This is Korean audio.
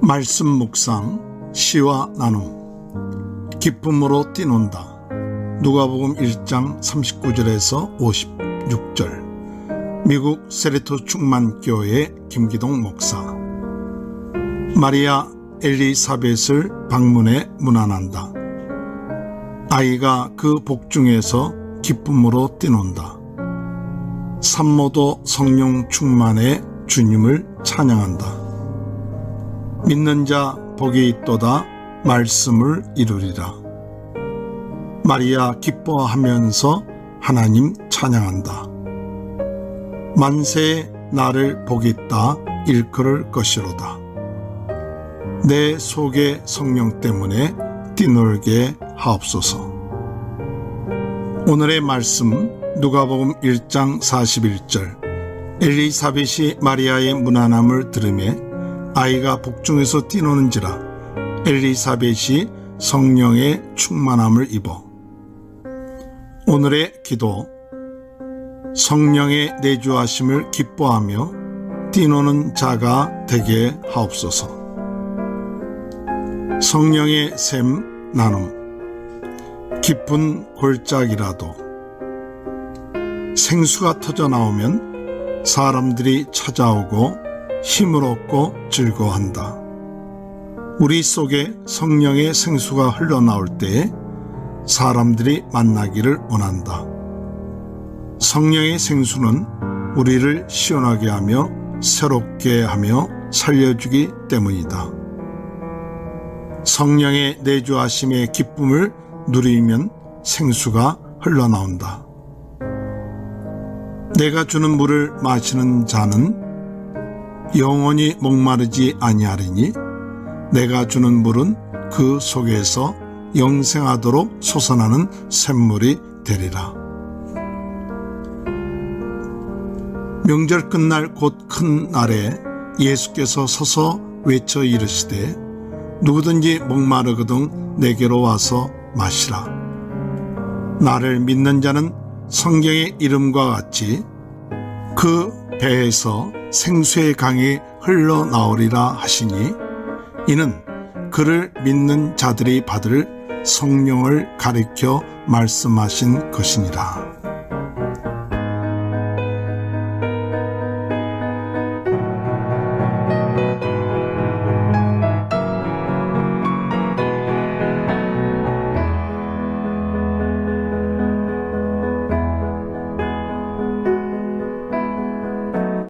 말씀 묵상 시와 나눔. 기쁨으로 뛰논다. 누가복음 1장 39절에서 56절. 미국 세레토 충만교회 김기동 목사. 마리아 엘리사벳을 방문해 문안한다. 아이가 그 복중에서 기쁨으로 뛰논다. 산모도 성령 충만해 주님을 찬양한다 믿는 자 복이 있도다 말씀을 이루리라. 마리아 기뻐하면서 하나님 찬양한다. 만세에 나를 복이 있다 일컬을 것이로다. 내 속의 성령 때문에 뛰놀게 하옵소서. 오늘의 말씀 누가복음 1장 41절 엘리사벳이 마리아의 무난함을 들으며 아이가 복중에서 뛰노는지라 엘리사벳이 성령의 충만함을 입어 오늘의 기도 성령의 내주하심을 기뻐하며 뛰노는 자가 되게 하옵소서. 성령의 샘 나눔 깊은 골짜기라도 생수가 터져 나오면 사람들이 찾아오고 힘을 얻고 즐거워한다. 우리 속에 성령의 생수가 흘러나올 때에 사람들이 만나기를 원한다. 성령의 생수는 우리를 시원하게 하며 새롭게 하며 살려주기 때문이다. 성령의 내주하심의 기쁨을 누리면 생수가 흘러나온다. 내가 주는 물을 마시는 자는 영원히 목마르지 아니하리니 내가 주는 물은 그 속에서 영생하도록 솟아나는 샘물이 되리라. 명절 끝날 곧 큰 날에 예수께서 서서 외쳐 이르시되 누구든지 목마르거든 내게로 와서 마시라. 나를 믿는 자는 성경의 이름과 같이 그 배에서 생수의 강이 흘러나오리라 하시니 이는 그를 믿는 자들이 받을 성령을 가리켜 말씀하신 것이니라.